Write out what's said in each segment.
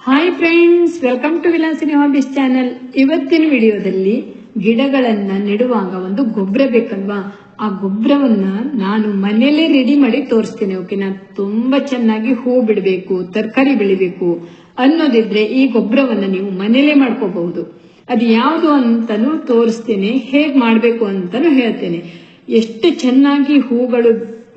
Hi friends welcome to Vilasini hobbies channel ಇವತ್ತಿನ ವಿಡಿಯೋದಲ್ಲಿ ಗಿಡಗಳನ್ನು ನೆಡುವಾಗ ಒಂದು ಗೊಬ್ಬರ ಬೇಕಲ್ವಾ? ಆ ಗೊಬ್ಬರವನ್ನ ನಾನು ಮನೆಯಲ್ಲೇ ರೆಡಿ ಮಾಡಿ ತೋರಿಸ್ತೇನೆ ಓಕೆನಾ ತುಂಬಾ ಚೆನ್ನಾಗಿ ಹೂ ಬಿಡಬೇಕು, ತರಕಾರಿ ಬೆಳಿಬೇಕು ಅನ್ನೋದಿದ್ರೆ ಈ ಗೊಬ್ಬರವನ್ನು ನೀವು ಮನೆಯಲ್ಲೇ ಮಾಡ್ಕೋಬಹುದು. ಅದು ಯಾವುದು ಅಂತಲೂ ತೋರಿಸ್ತೇನೆ, ಹೇಗೆ ಮಾಡಬೇಕು ಅಂತಲೂ ಹೇಳ್ತೇನೆ. ಎಷ್ಟು ಚೆನ್ನಾಗಿ ಹೂಗಳು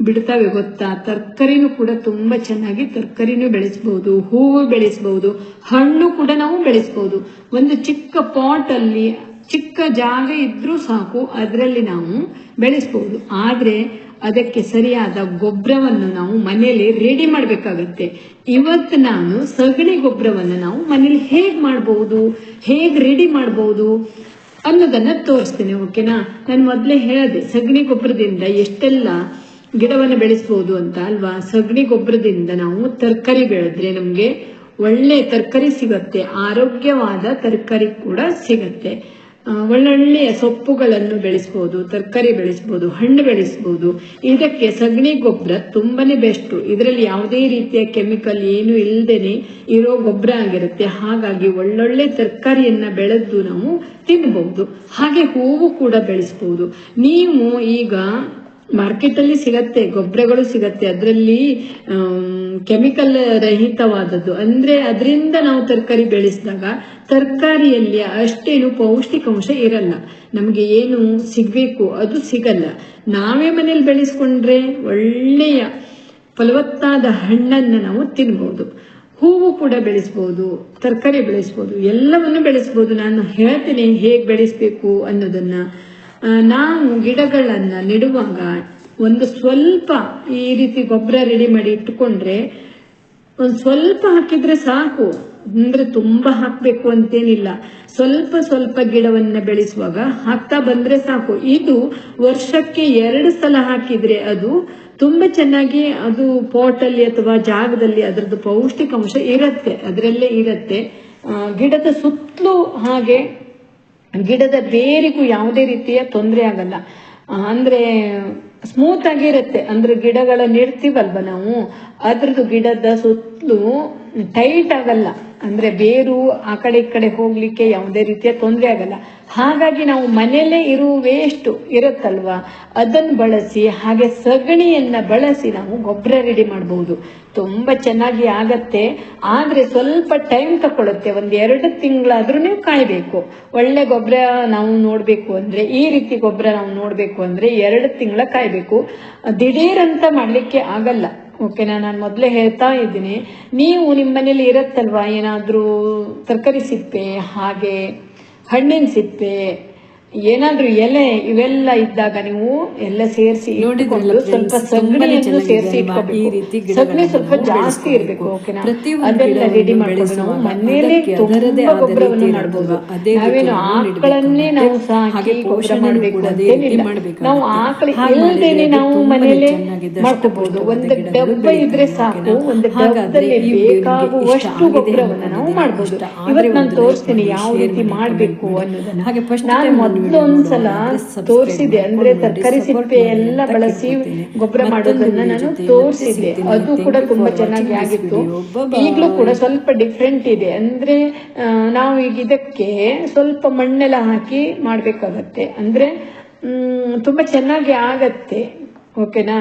ಬಿಡ್ತಾವೆ ಗೊತ್ತಾ? ತರಕಾರಿನೂ ಕೂಡ ತುಂಬಾ ಚೆನ್ನಾಗಿ ತರಕಾರಿನೂ ಬೆಳೆಸ್ಬೋದು, ಹೂವು ಬೆಳೆಸಬಹುದು ಹಣ್ಣು ಕೂಡ ನಾವು ಬೆಳೆಸ್ಬೋದು. ಒಂದು ಚಿಕ್ಕ ಪಾಟ್ ಅಲ್ಲಿ ಚಿಕ್ಕ ಜಾಗ ಇದ್ರೂ ಸಾಕು, ಅದರಲ್ಲಿ ನಾವು ಬೆಳೆಸ್ಬೋದು. ಆದರೆ ಅದಕ್ಕೆ ಸರಿಯಾದ ಗೊಬ್ಬರವನ್ನು ನಾವು ಮನೆಯಲ್ಲಿ ರೆಡಿ ಮಾಡಬೇಕಾಗತ್ತೆ. ಇವತ್ತು ನಾನು ಸಗಣಿ ಗೊಬ್ಬರವನ್ನು ನಾವು ಮನೇಲಿ ಹೇಗೆ ಮಾಡಬಹುದು ಹೇಗೆ ರೆಡಿ ಮಾಡಬಹುದು ಅನ್ನೋದನ್ನ ತೋರಿಸ್ತೇನೆ ಓಕೆನಾ ನಾನು ಮೊದಲೇ ಹೇಳಿದೆ, ಸಗಣಿ ಗೊಬ್ಬರದಿಂದ ಎಷ್ಟೆಲ್ಲ ಗಿಡವನ್ನು ಬೆಳೆಸಬಹುದು ಅಂತ ಅಲ್ವಾ? ಸಗಣಿ ಗೊಬ್ಬರದಿಂದ ನಾವು ತರಕಾರಿ ಬೆಳೆದ್ರೆ ನಮ್ಗೆ ಒಳ್ಳೆ ತರಕಾರಿ ಸಿಗತ್ತೆ. ಆರೋಗ್ಯವಾದ ತರಕಾರಿ ಕೂಡ ಸಿಗತ್ತೆ. ಒಳ್ಳೊಳ್ಳೆಯ ಸೊಪ್ಪುಗಳನ್ನು ಬೆಳೆಸಬಹುದು ತರಕಾರಿ ಬೆಳೆಸಬಹುದು ಹಣ್ಣು ಬೆಳೆಸಬಹುದು ಇದಕ್ಕೆ ಸಗಣಿ ಗೊಬ್ಬರ ತುಂಬಾನೇ ಬೆಸ್ಟ್. ಇದರಲ್ಲಿ ಯಾವುದೇ ರೀತಿಯ ಕೆಮಿಕಲ್ ಏನು ಇಲ್ಲದೇನೆ ಇರೋ ಗೊಬ್ಬರ ಆಗಿರುತ್ತೆ. ಹಾಗಾಗಿ ಒಳ್ಳೊಳ್ಳೆ ತರಕಾರಿಯನ್ನ ಬೆಳೆದು ನಾವು ತಿನ್ಬಹುದು ಹಾಗೆ ಹೂವು ಕೂಡ ಬೆಳೆಸಬಹುದು ನೀವು ಈಗ ಮಾರ್ಕೆಟ್ ಅಲ್ಲಿ ಸಿಗತ್ತೆ ಗೊಬ್ಬರಗಳು ಸಿಗತ್ತೆ. ಅದರಲ್ಲಿ ಕೆಮಿಕಲ್ ರಹಿತವಾದದ್ದು. ಅಂದ್ರೆ ಅದರಿಂದ ನಾವು ತರಕಾರಿ ಬೆಳೆಸಿದಾಗ ತರಕಾರಿಯಲ್ಲಿ ಅಷ್ಟೇನು ಪೌಷ್ಟಿಕಾಂಶ ಇರಲ್ಲ. ನಮಗೆ ಏನು ಸಿಗ್ಬೇಕು, ಅದು ಸಿಗಲ್ಲ. ನಾವೇ ಮನೇಲಿ ಬೆಳೆಸ್ಕೊಂಡ್ರೆ ಒಳ್ಳೆಯ ಫಲವತ್ತಾದ ಹಣ್ಣನ್ನು ನಾವು ತಿನ್ಬೋದು. ಹೂವು ಕೂಡ ಬೆಳೆಸ್ಬೋದು, ತರಕಾರಿ ಬೆಳೆಸ್ಬೋದು, ಎಲ್ಲವನ್ನು ಬೆಳೆಸ್ಬೋದು. ನಾನು ಹೇಳ್ತೇನೆ ಹೇಗೆ ಬೆಳೆಸಬೇಕು ಅನ್ನೋದನ್ನ. ನಾವು ಗಿಡಗಳನ್ನ ನೆಡುವಾಗ ಒಂದು ಸ್ವಲ್ಪ ಈ ರೀತಿ ಗೊಬ್ಬರ ರೆಡಿ ಮಾಡಿ ಇಟ್ಟುಕೊಂಡ್ರೆ ಒಂದು ಸ್ವಲ್ಪ ಹಾಕಿದ್ರೆ ಸಾಕು. ಅಂದ್ರೆ ತುಂಬಾ ಹಾಕ್ಬೇಕು ಅಂತೇನಿಲ್ಲ. ಸ್ವಲ್ಪ ಸ್ವಲ್ಪ ಗಿಡವನ್ನ ಬೆಳೆಸುವಾಗ ಹಾಕ್ತಾ ಬಂದ್ರೆ ಸಾಕು. ಇದು ವರ್ಷಕ್ಕೆ ಎರಡು ಸಲ ಹಾಕಿದ್ರೆ ಅದು ತುಂಬಾ ಚೆನ್ನಾಗಿ ಅದು ಪಾಟ್ ಅಲ್ಲಿ ಅಥವಾ ಜಾಗದಲ್ಲಿ ಅದರದ್ದು ಪೌಷ್ಟಿಕಾಂಶ ಇರತ್ತೆ. ಅದರಲ್ಲೇ ಇರತ್ತೆ. ಗಿಡದ ಸುತ್ತಲೂ ಹಾಗೆ ಗಿಡದ ಬೇರಿಗೂ ಯಾವುದೇ ರೀತಿಯ ತೊಂದರೆ ಆಗಲ್ಲ. ಅಂದರೆ ಸ್ಮೂತ್ ಆಗಿರುತ್ತೆ. ಅಂದ್ರೆ ಗಿಡಗಳ ನೆಡ್ತೀವಲ್ವ ನಾವು? ಅದ್ರದ್ದು ಗಿಡದ ಸುತ್ತಲೂ ಟೈಟ್ ಆಗಲ್ಲ. ಅಂದ್ರೆ ಬೇರು ಆ ಕಡೆ ಈ ಕಡೆ ಹೋಗ್ಲಿಕ್ಕೆ ಯಾವುದೇ ರೀತಿಯ ತೊಂದರೆ ಆಗಲ್ಲ. ಹಾಗಾಗಿ ನಾವು ಮನೆಯಲ್ಲೇ ಇರುವ ವೇಸ್ಟ್ ಇರುತ್ತಲ್ವಾ? ಅದನ್ನು ಬಳಸಿ, ಹಾಗೆ ಸಗಣಿಯನ್ನ ಬಳಸಿ ನಾವು ಗೊಬ್ಬರ ರೆಡಿ ಮಾಡಬಹುದು ತುಂಬಾ ಚೆನ್ನಾಗಿ ಆಗತ್ತೆ. ಆದರೆ ಸ್ವಲ್ಪ ಟೈಮ್ ತಕೊಳ್ಳುತ್ತೆ ಒಂದು ಎರಡು ತಿಂಗಳಾದ್ರೂ ಕಾಯಬೇಕು. ಕಾಯ್ಬೇಕು ಒಳ್ಳೆ ಗೊಬ್ಬರ ನಾವು ನೋಡಬೇಕು ಅಂದ್ರೆ, ಈ ರೀತಿ ಗೊಬ್ಬರ ನಾವು ನೋಡಬೇಕು ಅಂದ್ರೆ ಎರಡು ತಿಂಗಳ ಕಾಯಬೇಕು. ದಿಢೀರಂತ ಮಾಡಲಿಕ್ಕೆ ಆಗಲ್ಲ. ಓಕೆನಾ, ನಾನು ಮೊದಲೇ ಹೇಳ್ತಾ ಇದ್ದೀನಿ. ನೀವು ನಿಮ್ಮ ಮನೇಲಿ ಇರುತ್ತಲ್ವ? ಏನಾದರೂ ತರಕಾರಿ ಸಿಪ್ಪೆ, ಹಾಗೆ ಹಣ್ಣಿನ ಸಿಪ್ಪೆ ಏನಾದ್ರೂ ಎಲೆ ಇವೆಲ್ಲ ಇದ್ದಾಗ ನೀವು ಎಲ್ಲ ಸೇರಿಸಿ ನೋಡಿದ್ರಲ್ಲ ಸ್ವಲ್ಪ ಸಗಣಿ ಸಗಣಿಯನ್ನು ಸೇರಿಸಿ ಈ ಇಟ್ಕೋಬೇಕು. ರೀತಿ ಸಗಣಿ ಸ್ವಲ್ಪ ಜಾಸ್ತಿ ಇರಬೇಕು ಓಕೆನಾ ಅದೆಲ್ಲ ರೆಡಿ ಮಾಡ್ಕೊಂಡು ನಾವು ಮನೆಯಲ್ಲೇ ತುಂಬಾ ಗೊಬ್ಬರವನ್ನು ನಾವೇನು ಆಕಳನ್ನೇ ನಾವು ಸಾಕಿ ಗೊಬ್ಬರ ಮಾಡಬೇಕು ಅಂತೇನಿಲ್ಲ ನಾವು ಆಕಳ ಹಾಗೆ ಇಲ್ಲದೇನೆ ನಾವು ಮನೆಯಲ್ಲಿ ಮಾಡ್ಕೋಬಹುದು ಒಂದು ಡಬ್ಬ ಇದ್ರೆ ಸಾಕು? ಒಂದು ಡಬ್ಬದಲ್ಲಿ ಬೇಕಾಗುವಷ್ಟು ಗೊಬ್ಬರವನ್ನು ನಾವು. ಮಾಡ್ಬೋದು. ಇವತ್ತು ನಾನು ತೋರಿಸ್ತೀನಿ ಯಾವ ರೀತಿ ಮಾಡಬೇಕು ಅನ್ನೋದನ್ನ. ಹಾಗೆ ಫಸ್ಟ್ ನಾನು ಮೊದಲು ನೋಡುವಾಗ ತೋರಿಸಿದೆ ಅಂದ್ರೆ ತರಕಾರಿ ಸಿಪ್ಪೆ ಎಲ್ಲ ಬಳಸಿ ಗೊಬ್ಬರ ಮಾಡೋದನ್ನ ನಾನು ಸಿಗ್ತೀನಿ. ಅದು ಕೂಡ ತುಂಬಾ ಚೆನ್ನಾಗಿ ಆಗಿತ್ತು. ಈಗಲೂ ಕೂಡ ಸ್ವಲ್ಪ ಡಿಫ್ರೆಂಟ್ ಇದೆ. ಅಂದ್ರೆ ನಾವು ಈಗ ಇದಕ್ಕೆ ಸ್ವಲ್ಪ ಮಣ್ಣೆಲ್ಲ ಹಾಕಿ ಮಾಡ್ಬೇಕಾಗತ್ತೆ. ಅಂದ್ರೆ ಹ್ಮ್ ತುಂಬಾ ಚೆನ್ನಾಗಿ ಆಗತ್ತೆ. ಓಕೆನಾ?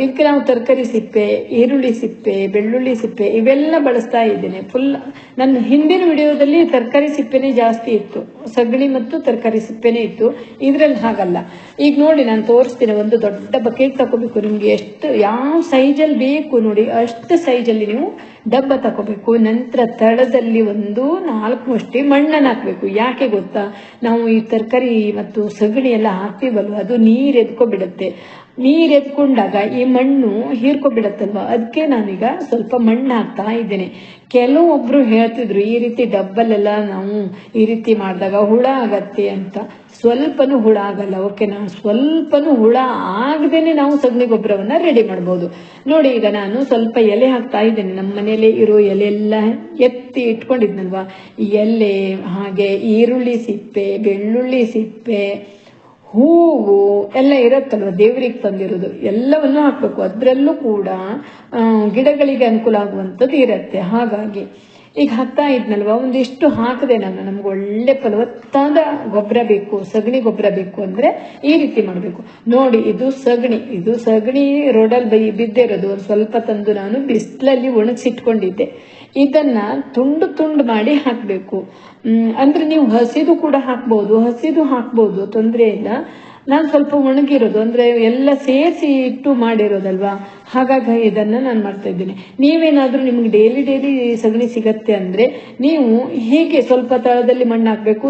ಇದಕ್ಕೆ ನಾವು ತರಕಾರಿ ಸಿಪ್ಪೆ, ಈರುಳ್ಳಿ ಸಿಪ್ಪೆ, ಬೆಳ್ಳುಳ್ಳಿ ಸಿಪ್ಪೆ ಇವೆಲ್ಲ ಬಳಸ್ತಾ ಇದ್ದೇನೆ. ಫುಲ್ ನನ್ನ ಹಿಂದಿನ ವಿಡಿಯೋದಲ್ಲಿ ತರಕಾರಿ ಸಿಪ್ಪೆನೇ ಜಾಸ್ತಿ ಇತ್ತು. ಸಗಣಿ ಮತ್ತು ತರಕಾರಿ ಸಿಪ್ಪೆನೇ ಇತ್ತು. ಇದರಲ್ಲಿ ಹಾಗಲ್ಲ. ಈಗ ನೋಡಿ, ನಾನು ತೋರಿಸ್ತೀನಿ ಒಂದು ದೊಡ್ಡ ಬಕೆಟ್ ತಗೋಬೇಕು. ನಿಮಗೆ ಎಷ್ಟು, ಯಾವ ಸೈಜಲ್ಲಿ ಬೇಕು ನೋಡಿ, ಅಷ್ಟು ಸೈಜಲ್ಲಿ ನೀವು ಡಬ್ಬ ತಗೋಬೇಕು. ನಂತರ ತಳದಲ್ಲಿ ಒಂದು ನಾಲ್ಕು ಮುಷ್ಟಿ ಮಣ್ಣನ್ನು ಹಾಕಬೇಕು. ಯಾಕೆ ಗೊತ್ತಾ? ನಾವು ಈ ತರಕಾರಿ ಮತ್ತು ಸಗಣಿ ಎಲ್ಲ ಹಾಕ್ತೀವಲ್ವ? ಅದು ನೀರು ಎದ್ಕೊಬಿಡುತ್ತೆ. ನೀರು ಎದ್ಕೊಂಡಾಗ ಈ ಮಣ್ಣು ಹೀರ್ಕೊಬಿಡತ್ತಲ್ವ? ಅದಕ್ಕೆ ನಾನೀಗ ಸ್ವಲ್ಪ ಮಣ್ಣು ಹಾಕ್ತಾ ಇದ್ದೇನೆ. ಕೆಲವೊಬ್ರು ಹೇಳ್ತಿದ್ರು, ಈ ರೀತಿ ಡಬ್ಬಲ್ಲೆಲ್ಲ ನಾವು ಈ ರೀತಿ ಮಾಡಿದಾಗ ಹುಳ ಆಗತ್ತೆ ಅಂತ. ಸ್ವಲ್ಪನೂ ಹುಳ ಆಗಲ್ಲ ಓಕೆನಾ ಸ್ವಲ್ಪನೂ ಹುಳ ಆಗದೇನೆ ನಾವು ಸಗಣಿ ಗೊಬ್ಬರವನ್ನ ರೆಡಿ ಮಾಡ್ಬೋದು. ನೋಡಿ, ಈಗ ನಾನು ಸ್ವಲ್ಪ ಎಲೆ ಹಾಕ್ತಾ ಇದ್ದೇನೆ. ನಮ್ಮ ಮನೆಯಲ್ಲಿ ಇರೋ ಎಲೆ ಎಲ್ಲ ಎತ್ತಿ ಇಟ್ಕೊಂಡಿದ್ನಲ್ವಾ? ಎಲೆ, ಹಾಗೆ ಈರುಳ್ಳಿ ಸಿಪ್ಪೆ, ಬೆಳ್ಳುಳ್ಳಿ ಸಿಪ್ಪೆ ಹೂವು ಎಲ್ಲ ಇರುತ್ತಲ್ವ ದೇವರಿಗೆ ತಂದಿರೋದು ಎಲ್ಲವನ್ನು ಹಾಕಬೇಕು. ಅದರಲ್ಲೂ ಕೂಡ ಗಿಡಗಳಿಗೆ ಅನುಕೂಲ ಆಗುವಂಥದ್ದು ಇರುತ್ತೆ. ಹಾಗಾಗಿ ಈಗ ಹಾಕ್ತಾ ಇದ್ನಲ್ವ? ಒಂದಿಷ್ಟು ಹಾಕಿದೆ ನಾನು ನಮ್ಗೆ ಒಳ್ಳೆ ಫಲವತ್ತಾದ ಗೊಬ್ಬರ ಬೇಕು, ಸಗಣಿ ಗೊಬ್ಬರ ಬೇಕು ಅಂದ್ರೆ ಈ ರೀತಿ ಮಾಡಬೇಕು. ನೋಡಿ, ಇದು ಸಗಣಿ ಇದು ಸಗಣಿ ರೋಡಲ್ಲಿ ಬೈ ಬಿದ್ದಿರೋದು. ಒಂದು ಸ್ವಲ್ಪ ತಂದು ನಾನು ಬಿಸಿಲಲ್ಲಿ ಒಣಗಿಸಿಟ್ಕೊಂಡಿದ್ದೆ. ಇದನ್ನ ತುಂಡು ತುಂಡು ಮಾಡಿ ಹಾಕಬೇಕು. ಅಂದ್ರೆ ನೀವು ಹಸಿದು ಕೂಡ ಹಾಕ್ಬೋದು, ಹಸಿದು ಹಾಕ್ಬೋದು, ತೊಂದರೆ ಇಲ್ಲ. ನಾನು ಸ್ವಲ್ಪ ಒಣಗಿರೋದು, ಅಂದ್ರೆ ಎಲ್ಲ ಸೇರಿಸಿ ಇಟ್ಟು ಮಾಡಿರೋದಲ್ವಾ? ಹಾಗಾಗಿ ಇದನ್ನ ನಾನು ಮಾಡ್ತಾ ಇದ್ದೀನಿ. ನೀವೇನಾದರೂ ನಿಮ್ಗೆ ಡೈಲಿ ಡೈಲಿ ಸಗಣಿ ಸಿಗತ್ತೆ ಅಂದ್ರೆ ನೀವು ಹೀಗೆ ಸ್ವಲ್ಪ ತಳದಲ್ಲಿ ಮಣ್ಣು ಹಾಕಬೇಕು,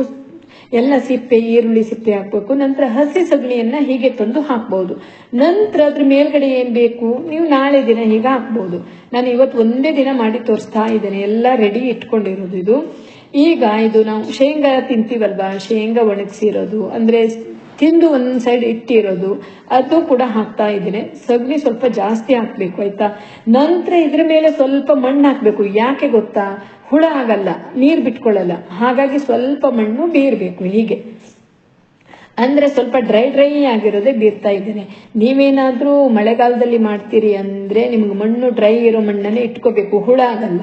ಎಲ್ಲ ಸಿಪ್ಪೆ, ಈರುಳ್ಳಿ ಸಿಪ್ಪೆ ಹಾಕಬೇಕು, ನಂತರ ಹಸಿ ಸಗಣಿಯನ್ನ ಹೀಗೆ ತಂದು ಹಾಕ್ಬೋದು. ನಂತರ ಅದ್ರ ಮೇಲ್ಗಡೆ ಏನು ಬೇಕು, ನೀವು ನಾಳೆ ದಿನ ಹೀಗೆ ಹಾಕ್ಬೋದು. ನಾನು ಇವತ್ತು ಒಂದೇ ದಿನ ಮಾಡಿ ತೋರಿಸ್ತಾ ಇದ್ದೇನೆ, ಎಲ್ಲ ರೆಡಿ ಇಟ್ಕೊಂಡಿರೋದು ಇದು. ಈಗ ಇದು ನಾವು ಶೇಂಗಾ ತಿಂತೀವಲ್ವಾ? ಶೇಂಗಾ ಒಣಗಿಸಿರೋದು, ಅಂದ್ರೆ ತಿಂದು ಒಂದು ಸೈಡ್ ಇಟ್ಟಿರೋದು, ಅದು ಕೂಡ ಹಾಕ್ತಾ ಇದ್ದೀನಿ. ಸಗಣಿ ಸ್ವಲ್ಪ ಜಾಸ್ತಿ ಹಾಕ್ಬೇಕು, ಆಯ್ತಾ? ನಂತರ ಇದ್ರ ಮೇಲೆ ಸ್ವಲ್ಪ ಮಣ್ಣು ಹಾಕ್ಬೇಕು. ಯಾಕೆ ಗೊತ್ತಾ? ಹುಳ ಆಗಲ್ಲ, ನೀರು ಬಿಟ್ಕೊಳ್ಳಲ್ಲ ಹಾಗಾಗಿ ಸ್ವಲ್ಪ ಮಣ್ಣು ಬೀರ್ಬೇಕು, ಹೀಗೆ. ಅಂದ್ರೆ ಸ್ವಲ್ಪ ಡ್ರೈ ಡ್ರೈ ಆಗಿರೋದೇ ಬೀರ್ತಾ ಇದ್ದೇನೆ. ನೀವೇನಾದರೂ ಮಳೆಗಾಲದಲ್ಲಿ ಮಾಡ್ತೀರಿ ಅಂದ್ರೆ ನಿಮ್ಗೆ ಮಣ್ಣು ಡ್ರೈ ಇರೋ ಮಣ್ಣನ್ನೇ ಇಟ್ಕೋಬೇಕು, ಹುಳ ಆಗಲ್ಲ.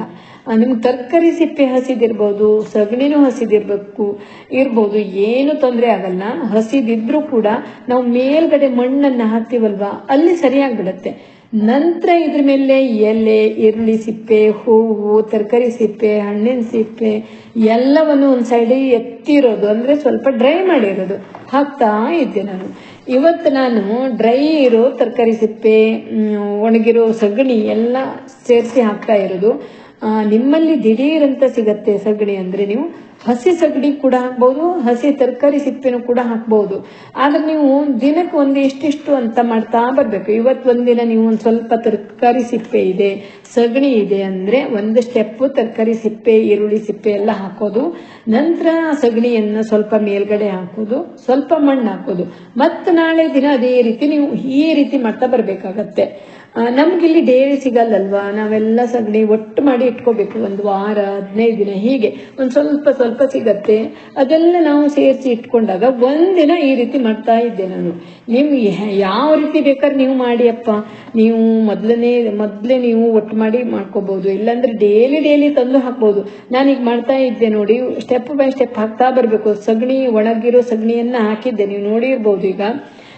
ನಿಮ್ಗೆ ತರಕಾರಿ ಸಿಪ್ಪೆ ಹಸಿದಿರ್ಬೋದು, ಸಗಣಿನೂ ಹಸಿದಿರ್ಬೇಕು, ಇರ್ಬೋದು, ಏನು ತೊಂದರೆ ಆಗಲ್ಲ. ಹಸಿದಿದ್ರೂ ಕೂಡ ನಾವು ಮೇಲ್ಗಡೆ ಮಣ್ಣನ್ನ ಹಾಕ್ತೀವಲ್ವಾ, ಅಲ್ಲಿ ಸರಿಯಾಗ್ಬಿಡತ್ತೆ. ನಂತರ ಇದ್ರ ಮೇಲೆ ಎಲೆ, ಈರುಳ್ಳಿ ಸಿಪ್ಪೆ, ಹೂವು, ತರಕಾರಿ ಸಿಪ್ಪೆ, ಹಣ್ಣಿನ ಸಿಪ್ಪೆ ಎಲ್ಲವನ್ನು ಒಂದ್ ಸೈಡ್ ಎತ್ತಿರೋದು. ಅಂದ್ರೆ ಸ್ವಲ್ಪ ಡ್ರೈ ಮಾಡಿರೋದು. ಹಾಕ್ತಾ ಇದ್ದೆ ನಾನು. ಇವತ್ತು ನಾನು ಡ್ರೈ ಇರೋ ತರಕಾರಿ ಸಿಪ್ಪೆ ಒಣಗಿರೋ ಸಗಣಿ ಎಲ್ಲ ಸೇರಿಸಿ ಹಾಕ್ತಾ ಇರೋದು. ನಿಮ್ಮಲ್ಲಿ ದಿಢೀರ್ ಅಂತ ಸಿಗತ್ತೆ ಸಗಣಿ ಅಂದ್ರೆ ನೀವು ಹಸಿ ಸಗಣಿ ಕೂಡ ಹಾಕ್ಬಹುದು ಹಸಿ ತರಕಾರಿ ಸಿಪ್ಪೆನೂ ಕೂಡ ಹಾಕ್ಬಹುದು ಆದ್ರೆ ನೀವು ದಿನಕ್ಕೆ ಒಂದು ಇಷ್ಟಿಷ್ಟು ಅಂತ ಮಾಡ್ತಾ ಬರ್ಬೇಕು. ಇವತ್ತು ಒಂದಿನ ನೀವು ಒಂದು ಸ್ವಲ್ಪ ತರಕಾರಿ ಸಿಪ್ಪೆ ಇದೆ, ಸಗಣಿ ಇದೆ ಅಂದ್ರೆ ಒಂದು ಸ್ಟೆಪ್ ತರಕಾರಿ ಸಿಪ್ಪೆ, ಈರುಳ್ಳಿ ಸಿಪ್ಪೆ ಎಲ್ಲ ಹಾಕೋದು. ನಂತರ ಸಗಣಿಯನ್ನು ಸ್ವಲ್ಪ ಮೇಲ್ಗಡೆ ಹಾಕೋದು, ಸ್ವಲ್ಪ ಮಣ್ಣು ಹಾಕೋದು. ಮತ್ತೆ ನಾಳೆ ದಿನ ಅದೇ ರೀತಿ ನೀವು ಈ ರೀತಿ ಮಾಡ್ತಾ ಬರ್ಬೇಕಾಗತ್ತೆ. ನಮ್ಗಿಲ್ಲಿ ಡೇರಿ ಸಿಗಲ್ಲಲ್ವಾ? ನಾವೆಲ್ಲ ಸಗಣಿ ಒಟ್ಟು ಮಾಡಿ ಇಟ್ಕೋಬೇಕು. ಒಂದು ವಾರ, ಹದಿನೈದು ದಿನ ಹೀಗೆ. ಒಂದು ಸ್ವಲ್ಪ ಸ್ವಲ್ಪ ಸಿಗತ್ತೆ. ಅದೆಲ್ಲ ನಾವು ಸೇರಿಸಿ ಇಟ್ಕೊಂಡಾಗ ಒಂದಿನ ಈ ರೀತಿ ಮಾಡ್ತಾ ಇದ್ದೆ ನಾನು. ನೀವು ಯಾವ ರೀತಿ ಬೇಕಾದ್ರೆ ನೀವು ಮಾಡಿ ಅಪ್ಪ. ನೀವು ಮೊದಲನೇ, ಮೊದಲೇ ನೀವು ಒಟ್ಟು ಮಾಡಿ ಮಾಡ್ಕೋಬಹುದು ಇಲ್ಲಾಂದ್ರೆ ಡೈಲಿ ಡೈಲಿ ತಂದು ಹಾಕ್ಬೋದು. ನಾನೀಗ ಮಾಡ್ತಾ ಇದ್ದೆ ನೋಡಿ. ಸ್ಟೆಪ್ ಬೈ ಸ್ಟೆಪ್ ಹಾಕ್ತಾ ಬರಬೇಕು. ಸಗಣಿ ಒಣಗಿರೋ ಸಗಣಿಯನ್ನ ಹಾಕಿದ್ದೆ. ನೀವು ನೋಡಿರ್ಬೋದು ಈಗ.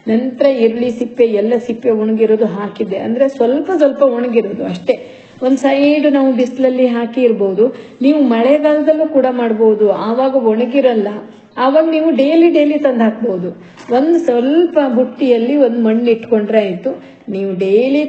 ನಂತರ ಈರುಳ್ಳಿ ಸಿಪ್ಪೆ, ಎಲ್ಲ ಸಿಪ್ಪೆ ಒಣಗಿರೋದು ಹಾಕಿದ್ದೆ. ಅಂದ್ರೆ ಸ್ವಲ್ಪ ಸ್ವಲ್ಪ ಒಣಗಿರೋದು ಅಷ್ಟೇ. ಒಂದು ಸೈಡ್ ನಾವು ಬಿಸಿಲಲ್ಲಿ ಹಾಕಿ ಇರ್ಬೋದು. ನೀವು ಮಳೆಗಾಲದಲ್ಲೂ ಕೂಡ ಮಾಡ್ಬೋದು. ಆವಾಗ ಒಣಗಿರಲ್ಲ. ಆವಾಗ ನೀವು ಡೈಲಿ ಡೈಲಿ ತಂದು ಹಾಕ್ಬೋದು. ಒಂದು ಸ್ವಲ್ಪ ಬುಟ್ಟಿಯಲ್ಲಿ ಒಂದು ಮಣ್ಣು ಇಟ್ಕೊಂಡ್ರೆ ಆಯ್ತು. ನೀವು ಡೈಲಿ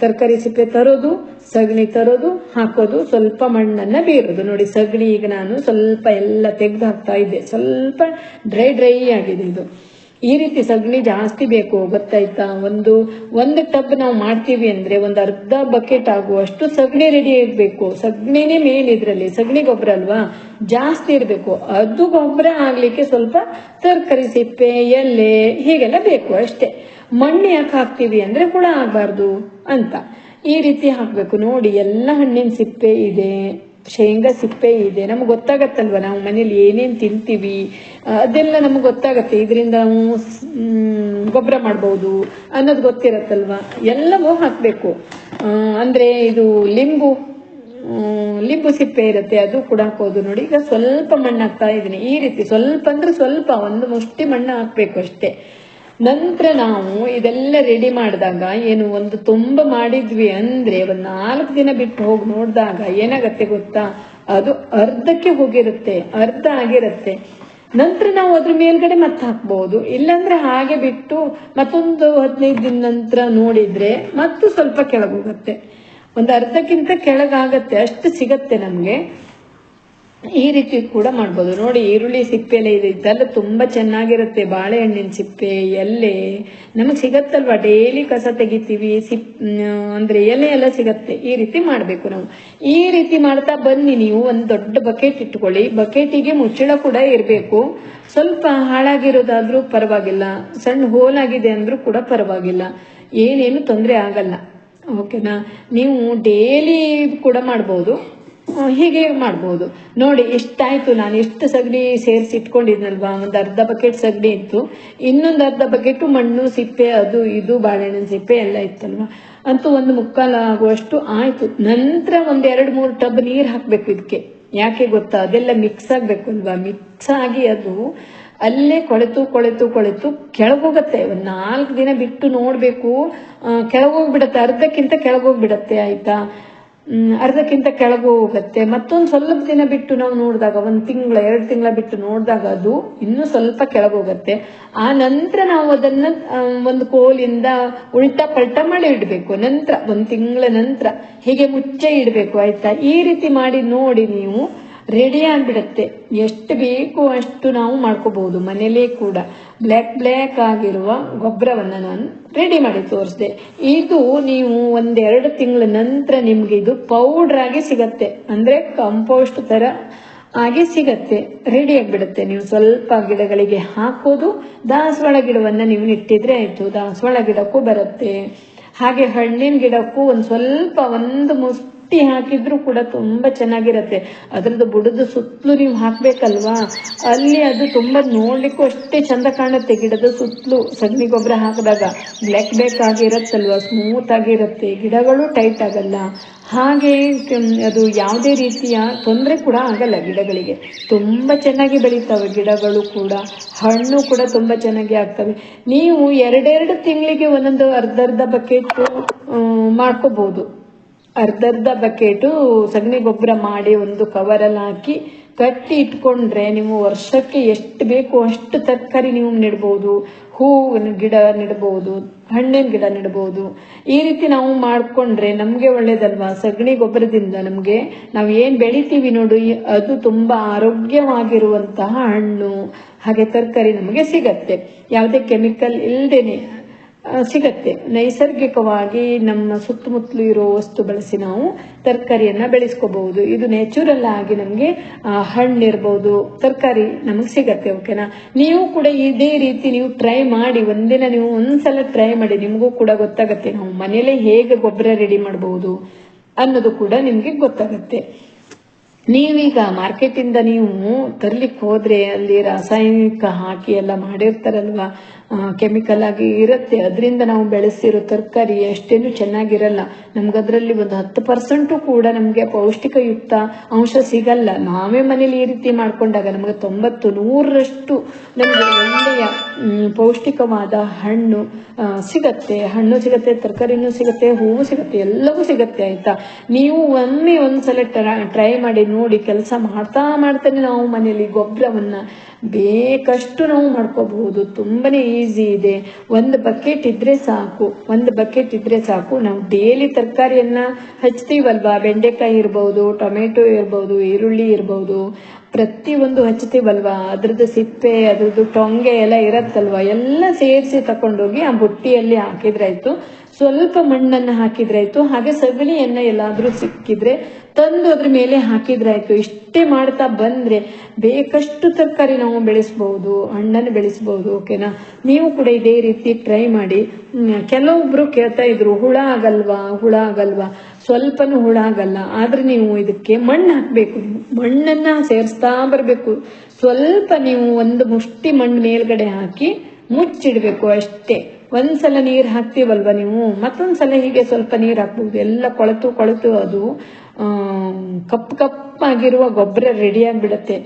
ತರಕಾರಿ ಸಿಪ್ಪೆ ತರೋದು, ಸಗಣಿ ತರೋದು, ಹಾಕೋದು, ಸ್ವಲ್ಪ ಮಣ್ಣನ್ನ ಬೀರೋದು. ನೋಡಿ, ಸಗಣಿ ಈಗ ನಾನು ಸ್ವಲ್ಪ ಎಲ್ಲ ತೆಗೆದು ಹಾಕ್ತಾ ಇದ್ದೆ. ಸ್ವಲ್ಪ ಡ್ರೈ ಡ್ರೈ ಆಗಿದೆ ಇದು. ಈ ರೀತಿ ಸಗಣಿ ಜಾಸ್ತಿ ಬೇಕು, ಗೊತ್ತಾಯ್ತಾ? ಒಂದು ಒಂದು ಟಬ್ ನಾವು ಮಾಡ್ತೀವಿ ಅಂದ್ರೆ ಒಂದು ಅರ್ಧ ಬಕೆಟ್ ಆಗುವಷ್ಟು ಸಗಣಿ ರೆಡಿ ಇರಬೇಕು. ಸಗಣಿನೇ ಮೇನ್ ಇದ್ರಲ್ಲಿ. ಸಗಣಿ ಗೊಬ್ಬರ ಅಲ್ವಾ? ಜಾಸ್ತಿ ಇರಬೇಕು. ಅದು ಗೊಬ್ಬರ ಆಗ್ಲಿಕ್ಕೆ ಸ್ವಲ್ಪ ತರಕಾರಿ ಸಿಪ್ಪೆ, ಎಲೆ, ಹೀಗೆಲ್ಲ ಬೇಕು ಅಷ್ಟೇ. ಮಣ್ಣು ಯಾಕೆ ಹಾಕ್ತೀವಿ ಅಂದ್ರೆ ಹುಳ ಆಗಬಾರ್ದು ಅಂತ. ಈ ರೀತಿ ಹಾಕ್ಬೇಕು. ನೋಡಿ, ಎಲ್ಲ ಹಣ್ಣಿನ ಸಿಪ್ಪೆ ಇದೆ. ಶೇಂಗಾ ಸಿಪ್ಪೆ ಇದೆ. ನಮ್ಗೆ ಗೊತ್ತಾಗತ್ತಲ್ವ ನಾವು ಮನೇಲಿ ಏನೇನ್ ತಿಂತೀವಿ? ಅದೆಲ್ಲ ನಮ್ಗೆ ಗೊತ್ತಾಗತ್ತೆ. ಇದರಿಂದ ನಾವು ಗೊಬ್ಬರ ಮಾಡ್ಬೋದು ಅನ್ನೋದು ಗೊತ್ತಿರತ್ತಲ್ವ? ಎಲ್ಲವೂ ಹಾಕಬೇಕು. ಅಂದರೆ ಇದು ಲಿಂಬು ಲಿಂಬು ಸಿಪ್ಪೆ ಇರುತ್ತೆ, ಅದು ಕೂಡ ಹಾಕೋದು ನೋಡಿ. ಈಗ ಸ್ವಲ್ಪ ಮಣ್ಣು ಹಾಕ್ತಾ ಇದ್ದೀನಿ ಈ ರೀತಿ ಸ್ವಲ್ಪ ಅಂದ್ರೆ ಸ್ವಲ್ಪ, ಒಂದು ಮುಷ್ಟಿ ಮಣ್ಣು ಹಾಕ್ಬೇಕು ಅಷ್ಟೇ. ನಂತರ ನಾವು ಇದೆಲ್ಲ ರೆಡಿ ಮಾಡಿದಾಗ ಏನು ಒಂದು ತುಂಬ ಮಾಡಿದ್ವಿ ಅಂದ್ರೆ ಒಂದು ನಾಲ್ಕು ದಿನ ಬಿಟ್ಟು ಹೋಗಿ ನೋಡಿದಾಗ ಏನಾಗತ್ತೆ ಗೊತ್ತಾ? ಅದು ಅರ್ಧಕ್ಕೆ ಹೋಗಿರುತ್ತೆ, ಅರ್ಧ ಆಗಿರುತ್ತೆ. ನಂತರ ನಾವು ಅದ್ರ ಮೇಲ್ಗಡೆ ಮತ್ತೆ ಹಾಕ್ಬೋದು. ಇಲ್ಲಾಂದ್ರೆ ಹಾಗೆ ಬಿಟ್ಟು ಮತ್ತೊಂದು ಹದಿನೈದು ದಿನ ನಂತರ ನೋಡಿದ್ರೆ ಮತ್ತು ಸ್ವಲ್ಪ ಕೆಳಗೋಗುತ್ತೆ ಒಂದು ಅರ್ಧಕ್ಕಿಂತ ಕೆಳಗಾಗತ್ತೆ, ಅಷ್ಟು ಸಿಗತ್ತೆ ನಮ್ಗೆ. ಈ ರೀತಿ ಕೂಡ ಮಾಡ್ಬೋದು. ನೋಡಿ, ಈರುಳ್ಳಿ ಸಿಪ್ಪೆ ಎಲ್ಲ ಇದೆ ಇದೆಲ್ಲ ತುಂಬಾ ಚೆನ್ನಾಗಿರುತ್ತೆ. ಬಾಳೆಹಣ್ಣಿನ ಸಿಪ್ಪೆ, ಎಲೆ. ನಮಗೆ ಸಿಗತ್ತಲ್ವಾ? ಡೈಲಿ ಕಸ ತೆಗಿತೀವಿ. ಸಿಪ್ ಅಂದರೆ ಎಲೆ ಎಲ್ಲ ಸಿಗತ್ತೆ. ಈ ರೀತಿ ಮಾಡಬೇಕು ನಾವು. ಈ ರೀತಿ ಮಾಡ್ತಾ ಬನ್ನಿ ನೀವು. ಒಂದು ದೊಡ್ಡ ಬಕೆಟ್ ಇಟ್ಕೊಳ್ಳಿ. ಬಕೆಟಿಗೆ ಮುಚ್ಚಳ ಕೂಡ ಇರಬೇಕು. ಸ್ವಲ್ಪ ಹಾಳಾಗಿರೋದಾದ್ರೂ ಪರವಾಗಿಲ್ಲ. ಸಣ್ಣ ಹೋಲ್ ಆಗಿದೆ ಅಂದ್ರೂ ಕೂಡ ಪರವಾಗಿಲ್ಲ. ಏನೇನು ತೊಂದರೆ ಆಗಲ್ಲ. ಓಕೆನಾ? ನೀವು ಡೈಲಿ ಕೂಡ ಮಾಡ್ಬೋದು. ಹೀಗೆ ಮಾಡ್ಬೋದು. ನೋಡಿ, ಎಷ್ಟಾಯ್ತು ನಾನು ಎಷ್ಟು ಸಗಣಿ ಸೇರಿಸಿ ಇಟ್ಕೊಂಡಿದ್ನಲ್ವಾ? ಒಂದು ಅರ್ಧ ಬಕೆಟ್ ಸಗಣಿ ಇತ್ತು. ಇನ್ನೊಂದು ಅರ್ಧ ಬಕೆಟ್ ಮಣ್ಣು, ಸಿಪ್ಪೆ, ಅದು, ಇದು ಬಾಳೆಹಣ್ಣಿನ ಸಿಪ್ಪೆ ಎಲ್ಲ ಇತ್ತಲ್ವಾ? ಅಂತೂ ಒಂದು ಮುಕ್ಕಾಲು ಆಗುವಷ್ಟು ಆಯ್ತು. ನಂತರ ಒಂದ್ ಎರಡು ಮೂರು ಟಬ್ ನೀರ್ ಹಾಕ್ಬೇಕು ಇದಕ್ಕೆ ಯಾಕೆ ಗೊತ್ತಾ? ಅದೆಲ್ಲ ಮಿಕ್ಸ್ ಆಗಬೇಕು ಅಲ್ವಾ? ಮಿಕ್ಸ್ ಆಗಿ ಅದು ಅಲ್ಲೇ ಕೊಳೆತು ಕೊಳೆತು ಕೊಳೆತು ಕೆಳಗೋಗತ್ತೆ. ಒಂದು ನಾಲ್ಕು ದಿನ ಬಿಟ್ಟು ನೋಡಬೇಕು. ಕೆಳಗೋಗ್ಬಿಡತ್ತೆ. ಅರ್ಧಕ್ಕಿಂತ ಕೆಳಗೋಗ್ಬಿಡತ್ತೆ, ಆಯ್ತಾ? ಅರ್ಧಕ್ಕಿಂತ ಕೆಳಗೆ ಹೋಗುತ್ತೆ. ಮತ್ತೊಂದು ಸ್ವಲ್ಪ ದಿನ ಬಿಟ್ಟು ನಾವು ನೋಡಿದಾಗ, ಒಂದು ತಿಂಗಳ, ಎರಡು ತಿಂಗಳ ಬಿಟ್ಟು ನೋಡಿದಾಗ ಅದು ಇನ್ನೂ ಸ್ವಲ್ಪ ಕೆಳಗೋಗತ್ತೆ ಆ ನಂತರ ನಾವು ಅದನ್ನ ಒಂದು ಕೋಲಿಂದ ಉಲ್ಟಾ ಪಲ್ಟಾ ಮಾಡಿ ಇಡಬೇಕು. ನಂತರ, ಒಂದು ತಿಂಗಳ ನಂತರ ಹೀಗೆ ಮುಚ್ಚೆ ಇಡಬೇಕು, ಆಯ್ತಾ? ಈ ರೀತಿ ಮಾಡಿ ನೋಡಿ ನೀವು ರೆಡಿ ಆಗಿಬಿಡುತ್ತೆ. ಎಷ್ಟು ಬೇಕು ಅಷ್ಟು ನಾವು ಮಾಡ್ಕೋಬಹುದು ಮನೇಲೇ ಕೂಡ. ಬ್ಲ್ಯಾಕ್ ಬ್ಲ್ಯಾಕ್ ಆಗಿರುವ ಗೊಬ್ಬರವನ್ನು ನಾನು ರೆಡಿ ಮಾಡಿ ತೋರಿಸಿದೆ. ಇದು ನೀವು ಒಂದೆರಡು ತಿಂಗಳ ನಂತರ ನಿಮಗೆ ಇದು ಪೌಡರ್ ಆಗಿ ಸಿಗತ್ತೆ. ಅಂದ್ರೆ ಕಂಪೋಸ್ಟ್ ತರ ಆಗಿ ಸಿಗತ್ತೆ. ರೆಡಿ ಆಗಿಬಿಡುತ್ತೆ ನೀವು ಸ್ವಲ್ಪ ಗಿಡಗಳಿಗೆ ಹಾಕೋದು, ದಾಸವಾಳ ಗಿಡವನ್ನ ನೀವು ಇಟ್ಟಿದ್ರೆ ಆಯಿತು. ದಾಸವಾಳ ಗಿಡಕ್ಕೂ ಬರುತ್ತೆ. ಹಾಗೆ ಹಣ್ಣಿನ ಗಿಡಕ್ಕೂ ಒಂದು ಸ್ವಲ್ಪ, ಒಂದು ಮುಷ್ಟಿ ಹಾಕಿದ್ರು ಕೂಡ ತುಂಬಾ ಚೆನ್ನಾಗಿರತ್ತೆ. ಅದ್ರದ್ದು ಬುಡದ ಸುತ್ತಲೂ ನೀವು ಹಾಕ್ಬೇಕಲ್ವಾ? ಅಲ್ಲಿ ಅದು ತುಂಬಾ ನೋಡ್ಲಿಕ್ಕೂ ಅಷ್ಟೇ ಚಂದ ಕಾಣುತ್ತೆ ಗಿಡದ ಸುತ್ತಲೂ. ಸಗಣಿ ಗೊಬ್ಬರ ಹಾಕಿದಾಗ ಬ್ಲ್ಯಾಕ್ ಬ್ಲ್ಯಾಕ್ ಆಗಿರತ್ತಲ್ವಾ? ಸ್ಮೂತ್ ಆಗಿರುತ್ತೆ. ಗಿಡಗಳು ಟೈಟ್ ಆಗಲ್ಲ. ಹಾಗೆ ಅದು ಯಾವುದೇ ರೀತಿಯ ತೊಂದರೆ ಕೂಡ ಆಗಲ್ಲ ಗಿಡಗಳಿಗೆ. ತುಂಬ ಚೆನ್ನಾಗಿ ಬೆಳೀತಾವೆ ಗಿಡಗಳು ಕೂಡ. ಹಣ್ಣು ಕೂಡ ತುಂಬ ಚೆನ್ನಾಗಿ ಆಗ್ತವೆ. ನೀವು ಎರಡೆರಡು ತಿಂಗಳಿಗೆ ಒಂದೊಂದು ಅರ್ಧ ಅರ್ಧ ಬಕೆಟ್ ಮಾಡ್ಕೋಬಹುದು ಅರ್ಧರ್ಧ ಬಕೆಟು ಸಗಣಿ ಗೊಬ್ಬರ ಮಾಡಿ ಒಂದು ಕವರಲ್ಲಿ ಹಾಕಿ ಕಟ್ಟಿ ಇಟ್ಕೊಂಡ್ರೆ ನೀವು ವರ್ಷಕ್ಕೆ ಎಷ್ಟು ಬೇಕು ಅಷ್ಟು ತರಕಾರಿ ನೀವು ನೆಡ್ಬೋದು. ಹೂವಿನ ಗಿಡ ನೆಡ್ಬೋದು, ಹಣ್ಣಿನ ಗಿಡ ನೆಡ್ಬೋದು. ಈ ರೀತಿ ನಾವು ಮಾಡಿಕೊಂಡ್ರೆ ನಮಗೆ ಒಳ್ಳೇದಲ್ವಾ? ಸಗಣಿ ಗೊಬ್ಬರದಿಂದ ನಮಗೆ ನಾವು ಏನು ಬೆಳಿತೀವಿ ನೋಡು ಅದು ತುಂಬ ಆರೋಗ್ಯವಾಗಿರುವಂತಹ ಹಣ್ಣು, ಹಾಗೆ ತರಕಾರಿ ನಮಗೆ ಸಿಗತ್ತೆ. ಯಾವುದೇ ಕೆಮಿಕಲ್ ಇಲ್ಲದೇನೆ ಸಿಗತ್ತೆ. ನೈಸರ್ಗಿಕವಾಗಿ ನಮ್ಮ ಸುತ್ತಮುತ್ತಲು ಇರೋ ವಸ್ತು ಬಳಸಿ ನಾವು ತರಕಾರಿಯನ್ನ ಬೆಳೆಸ್ಕೋಬಹುದು. ಇದು ನ್ಯಾಚುರಲ್ ಆಗಿ ನಮಗೆ ಹಣ್ಣಿರ್ಬೋದು ತರಕಾರಿ ನಮಗೆ ಸಿಗತ್ತೆ, ಓಕೆನಾ? ನೀವು ಕೂಡ ಇದೇ ರೀತಿ ನೀವು ಟ್ರೈ ಮಾಡಿ, ಒಂದಿನ ನೀವು ಒಂದ್ಸಲ ಟ್ರೈ ಮಾಡಿ, ನಿಮಗೂ ಕೂಡ ಗೊತ್ತಾಗತ್ತೆ. ನಾವು ಮನೆಯಲ್ಲೇ ಹೇಗೆ ಗೊಬ್ಬರ ರೆಡಿ ಮಾಡಬಹುದು ಅನ್ನೋದು ಕೂಡ ನಿಮ್ಗೆ ಗೊತ್ತಾಗತ್ತೆ. ನೀವೀಗ ಮಾರ್ಕೆಟಿಂದ ನೀವು ತರ್ಲಿಕ್ಕೆ ಹೋದ್ರೆ ಅಲ್ಲಿ ರಾಸಾಯನಿಕ ಹಾಕಿ ಎಲ್ಲ ಮಾಡಿರ್ತಾರಲ್ವಾ? ಕೆಮಿಕಲ್ ಆಗಿ ಇರುತ್ತೆ. ಅದರಿಂದ ನಾವು ಬೆಳೆಸಿರೋ ತರಕಾರಿ ಅಷ್ಟೇನು ಚೆನ್ನಾಗಿರಲ್ಲ. ನಮ್ಗೆ ಅದರಲ್ಲಿ ಒಂದು ಹತ್ತು ಪರ್ಸೆಂಟು ಕೂಡ ನಮಗೆ ಪೌಷ್ಟಿಕಯುಕ್ತ ಅಂಶ ಸಿಗಲ್ಲ. ನಾವೇ ಮನೇಲಿ ಈ ರೀತಿ ಮಾಡಿಕೊಂಡಾಗ ನಮಗೆ ತೊಂಬತ್ತು, ನೂರರಷ್ಟು ನಮಗೆ ಒಳ್ಳೆಯ ಪೌಷ್ಟಿಕವಾದ ಹಣ್ಣು ಸಿಗತ್ತೆ. ಹಣ್ಣು ಸಿಗತ್ತೆ, ತರಕಾರಿನೂ ಸಿಗತ್ತೆ, ಹೂವು ಸಿಗತ್ತೆ, ಎಲ್ಲವೂ ಸಿಗತ್ತೆ, ಆಯಿತಾ? ನೀವು ಒಮ್ಮೆ ಒಂದ್ಸಲ ಟ್ರೈ ಮಾಡಿ ನೋಡಿ, ಕೆಲಸ ಮಾಡ್ತಾ ಮಾಡ್ತಾನೆ ನಾವು ಮನೆಯಲ್ಲಿ ಗೊಬ್ಬರವನ್ನ ಬೇಕಷ್ಟು ನಾವು ಮಾಡ್ಕೋಬಹುದು. ತುಂಬಾನೇ ಈಸಿ ಇದೆ. ಒಂದು ಬಕೆಟ್ ಇದ್ರೆ ಸಾಕು. ಒಂದು ಬಕೆಟ್ ಇದ್ರೆ ಸಾಕು. ನಾವು ಡೈಲಿ ತರಕಾರಿಯನ್ನ ಹಚ್ತೀವಲ್ವಾ? ಬೆಂಡೆಕಾಯಿ ಇರ್ಬೋದು, ಟೊಮೆಟೊ ಇರ್ಬೋದು, ಈರುಳ್ಳಿ ಇರ್ಬೋದು. ಪ್ರತಿಯೊಂದು ಹಚ್ತೀವಲ್ವಾ? ಅದ್ರದ್ದು ಸಿಪ್ಪೆ, ಅದ್ರದ್ದು ಟೊಂಗೆ ಎಲ್ಲ ಇರತ್ತಲ್ವಾ? ಎಲ್ಲ ಸೇರಿಸಿ ತಕೊಂಡೋಗಿ ಆ ಬುಟ್ಟಿಯಲ್ಲಿ ಹಾಕಿದ್ರಾಯ್ತು ಸ್ವಲ್ಪ ಮಣ್ಣನ್ನು ಹಾಕಿದ್ರಾಯ್ತು. ಹಾಗೆ ಸಗಣಿಯನ್ನ ಎಲ್ಲಾದ್ರೂ ಸಿಕ್ಕಿದ್ರೆ ತಂದು ಅದ್ರ ಮೇಲೆ ಹಾಕಿದ್ರಾಯ್ತು. ಇಷ್ಟೇ ಮಾಡ್ತಾ ಬಂದ್ರೆ ಬೇಕಷ್ಟು ತರಕಾರಿ ನಾವು ಬೆಳೆಸ್ಬಹುದು ಹಣ್ಣನ್ನು ಬೆಳೆಸ್ಬಹುದು ಓಕೆನಾ ನೀವು ಕೂಡ ಇದೇ ರೀತಿ ಟ್ರೈ ಮಾಡಿ. ಕೆಲವೊಬ್ರು ಕೇಳ್ತಾ ಇದ್ರು, ಹುಳ ಆಗಲ್ವಾ ಹುಳ ಆಗಲ್ವಾ? ಸ್ವಲ್ಪನೂ ಹುಳ ಆಗಲ್ಲ. ಆದ್ರೆ ನೀವು ಇದಕ್ಕೆ ಮಣ್ಣು ಹಾಕ್ಬೇಕು. ಮಣ್ಣನ್ನ ಸೇರಿಸ್ತಾ ಬರಬೇಕು. ಸ್ವಲ್ಪ ನೀವು ಒಂದು ಮುಷ್ಟಿ ಮಣ್ಣು ಮೇಲ್ಗಡೆ ಹಾಕಿ ಮುಚ್ಚಿಡ್ಬೇಕು ಅಷ್ಟೇ. ಒಂದ್ಸಲ ನೀರು ಹಾಕ್ತೀವಲ್ವ ನೀವು? ಮತ್ತೊಂದ್ಸಲ ಹೀಗೆ ಸ್ವಲ್ಪ ನೀರು ಹಾಕ್ಬೋದು. ಎಲ್ಲ ಕೊಳತು ಕೊಳತು ಅದು ಕಪ್ಪು ಕಪ್ಪಾಗಿರುವ ಗೊಬ್ಬರ ರೆಡಿ ಆಗಿಬಿಡತ್ತೆ.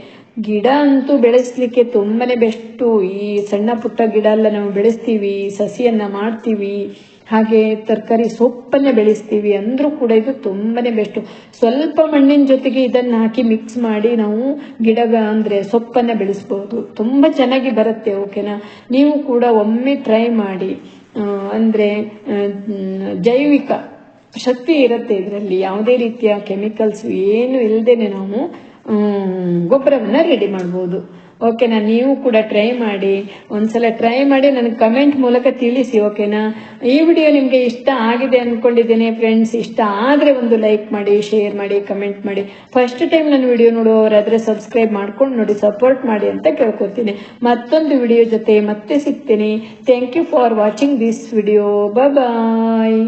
ಗಿಡ ಅಂತೂ ಬೆಳೆಸಲಿಕ್ಕೆ ತುಂಬಾನೇ ಬೆಸ್ಟು. ಈ ಸಣ್ಣ ಪುಟ್ಟ ಗಿಡ ಎಲ್ಲ ನಾವು ಬೆಳೆಸ್ತೀವಿ, ಸಸಿಯನ್ನ ಮಾಡ್ತೀವಿ. ಹಾಗೆ ತರಕಾರಿ ಸೊಪ್ಪನ್ನೇ ಬೆಳೆಸ್ತೀವಿ ಅಂದರೂ ಕೂಡ ಇದು ತುಂಬನೇ ಬೆಸ್ಟು ಸ್ವಲ್ಪ ಮಣ್ಣಿನ ಜೊತೆಗೆ ಇದನ್ನು ಹಾಕಿ ಮಿಕ್ಸ್ ಮಾಡಿ ನಾವು ಗಿಡಗ ಅಂದರೆ ಸೊಪ್ಪನ್ನು ಬೆಳೆಸ್ಬೋದು. ತುಂಬ ಚೆನ್ನಾಗಿ ಬರುತ್ತೆ ಓಕೆನಾ ನೀವು ಕೂಡ ಒಮ್ಮೆ ಟ್ರೈ ಮಾಡಿ ಅಂದರೆ ಜೈವಿಕ ಶಕ್ತಿ ಇರುತ್ತೆ ಇದರಲ್ಲಿ. ಯಾವುದೇ ರೀತಿಯ ಕೆಮಿಕಲ್ಸ್ ಏನು ಇಲ್ಲದೇನೆ ನಾವು ಗೊಬ್ಬರವನ್ನು ರೆಡಿ ಮಾಡ್ಬೋದು. ಓಕೆನಾ ನೀವು ಕೂಡ ಟ್ರೈ ಮಾಡಿ. ಒಂದ್ಸಲ ಟ್ರೈ ಮಾಡಿ ನನಗೆ ಕಮೆಂಟ್ ಮೂಲಕ ತಿಳಿಸಿ ಓಕೆನಾ ಈ ವಿಡಿಯೋ ನಿಮಗೆ ಇಷ್ಟ ಆಗಿದೆ ಅನ್ಕೊಂಡಿದ್ದೇನೆ ಫ್ರೆಂಡ್ಸ್ ಇಷ್ಟ ಆದರೆ ಒಂದು ಲೈಕ್ ಮಾಡಿ ಶೇರ್ ಮಾಡಿ ಕಮೆಂಟ್ ಮಾಡಿ. ಫಸ್ಟ್ ಟೈಮ್ ನನ್ನ ವಿಡಿಯೋ ನೋಡುವವರಾದ್ರೆ ಸಬ್ಸ್ಕ್ರೈಬ್ ಮಾಡ್ಕೊಂಡು ನೋಡಿ ಸಪೋರ್ಟ್ ಮಾಡಿ ಅಂತ ಕೇಳ್ಕೊತೀನಿ. ಮತ್ತೊಂದು ವಿಡಿಯೋ ಜೊತೆ ಮತ್ತೆ ಸಿಗ್ತೀನಿ. Thank you for watching this video bye